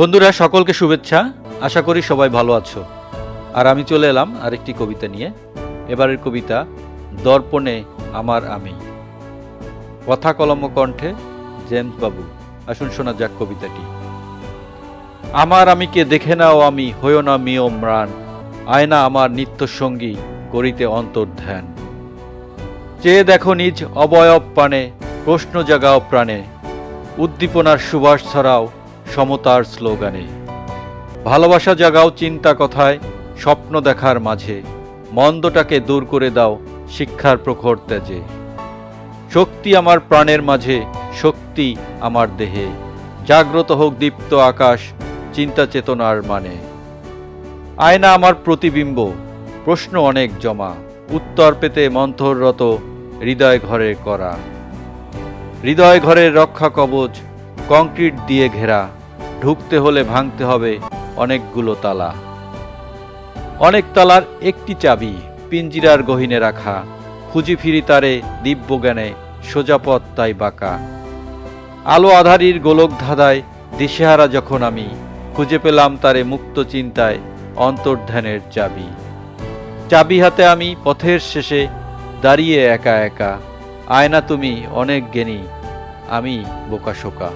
বন্ধুরা, সকলকে শুভেচ্ছা। আশা করি সবাই ভালো আছো। আর আমি চলে এলাম আরেকটি কবিতা নিয়ে। এবারের কবিতা, দর্পণে আমার আমি। কথা কলম কণ্ঠে জেমস বাবু। আসুন শোনা যাক কবিতাটি। আমার আমিকে দেখে নাও আমি, হইও না মিয় ম্রাণ। আয়না আমার নিত্য সঙ্গী করিতে অন্তর্ধ্যান। চেয়ে দেখো নিজ অবয়ব পানে প্রশ্ন জাগাও প্রাণে। উদ্দীপনার সুবাস ছড়াও সমতার স্লোগানে। ভালোবাসা জাগাও চিন্তা কথায়, স্বপ্ন দেখার মাঝে। মন্দটাকে দূর করে দাও শিক্ষার প্রখর তেজে। শক্তি আমার প্রাণের মাঝে, শক্তি আমার দেহে। জাগ্রত হোক দীপ্ত আকাশ, চিন্তা চেতনার মানে। আয়না আমার প্রতিবিম্ব, প্রশ্ন অনেক জমা। উত্তর পেতে মন্থররত, হৃদয় ঘরে করা। হৃদয় ঘরের রক্ষা কবচ, কংক্রিট দিয়ে ঘেরা। ঢুকতে হলে ভাঙতে হবে অনেকগুলো তালা। অনেক তালার একটি চাবি পিঞ্জিরার গহিনে রাখা। খুঁজি ফিরি তারে দিব্যজ্ঞানে সোজা পথ তাই বাঁকা। আলো আধারির গোলক ধাঁধায় দিশেহারা যখন আমি, খুঁজে পেলাম তারে মুক্ত চিন্তায় অন্তর্ধানের চাবি। চাবি হাতে আমি পথের শেষে দাঁড়িয়ে একা একা। আয়না তুমি অনেক জ্ঞানী, আমি বোকা শোকা।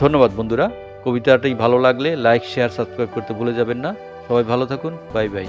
ধন্যবাদ বন্ধুরা। কবিতাটি ভালো লাগলে লাইক শেয়ার সাবস্ক্রাইব করতে ভুলে যাবেন না। সবাই ভালো থাকুন। Bye bye.